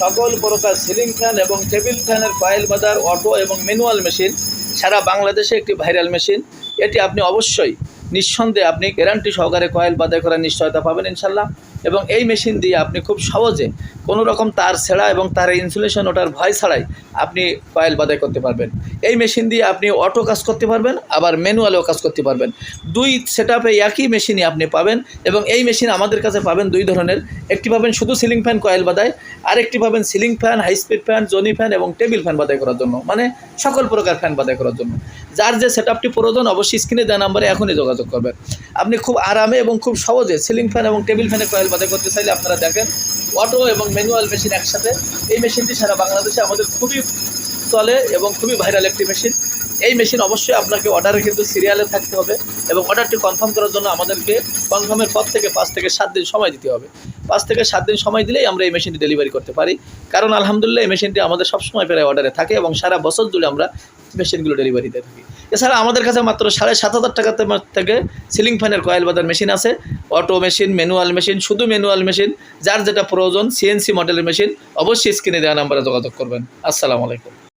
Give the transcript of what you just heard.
সকল প্রকার ceiling fan এবং টেবিল ফ্যানের কয়েল বাজার, অটো এবং ম্যানুয়াল মেশিন সারা বাংলাদেশে একটি ভাইরাল মেশিন। এটি আপনি অবশ্যই নিঃসন্দেহে আপনি গ্যারান্টি সহকারে কয়েল বাদাই করার নিশ্চয়তা পাবেন ইনশাল্লাহ। এবং এই মেশিন দিয়ে আপনি খুব সহজে কোনো রকম তার ছেঁড়া এবং তার ইনসুলেশন ওটার ভয় ছাড়াই আপনি কয়েল বাদাই করতে পারবেন। এই মেশিন দিয়ে আপনি অটো কাজ করতে পারবেন, আবার ম্যানুয়ালেও কাজ করতে পারবেন। দুই সেট আপে একই মেশিনই আপনি পাবেন এবং এই মেশিন আমাদের কাছে পাবেন দুই ধরনের। একটি পাবেন শুধু সিলিং ফ্যান কয়েল বাদায় আরেকটি পাবেন ceiling fan high speed fan Johnny fan এবং টেবিল ফ্যান বাদাই করার জন্য। মানে সকল প্রকার ফ্যান বাদাই করার জন্য। যার যে সেট আপটি প্রয়োজন, অবশ্যই স্ক্রিনে দেওয়া নাম্বারে এখনই যোগাযোগ করবেন। আপনি খুব আরামে এবং খুব সহজে সিলিং ফ্যান এবং টেবিল ফ্যানে কয়েল বাদে করতে চাইলে আপনারা দেখেন অটো এবং ম্যানুয়াল মেশিন একসাথে এই মেশিনটি সারা বাংলাদেশে আমাদের খুবই চলে এবং খুবই ভাইরাল একটি মেশিন এই মেশিন অবশ্যই আপনাকে অর্ডারে কিন্তু সিরিয়ালে থাকতে হবে এবং অর্ডারটি কনফার্ম করার জন্য আমাদেরকে কনফার্মের পর থেকে পাঁচ থেকে সাত দিন সময় দিতে হবে। পাঁচ থেকে সাত দিন সময় দিলেই আমরা এই মেশিনটি ডেলিভারি করতে পারি। কারণ আলহামদুলিল্লাহ এই মেশিনটি আমাদের সবসময় প্রায় অর্ডারে থাকে এবং সারা বছর জুড়ে আমরা মেশিনগুলো ডেলিভারি দিয়ে থাকি। এছাড়া আমাদের কাছে মাত্র সাড়ে সাত হাজার টাকাতে থেকে সিলিং ফ্যানের কয়েল বাজার মেশিন আছে। অটো মেশিন ম্যানুয়াল মেশিন শুধু ম্যানুয়াল মেশিন যার যেটা প্রয়োজন সিএনসি মডেলের মেশিন অবশ্যই স্ক্রিনে দেওয়া নাম্বারে যোগাযোগ করবেন। আসসালামু আলাইকুম।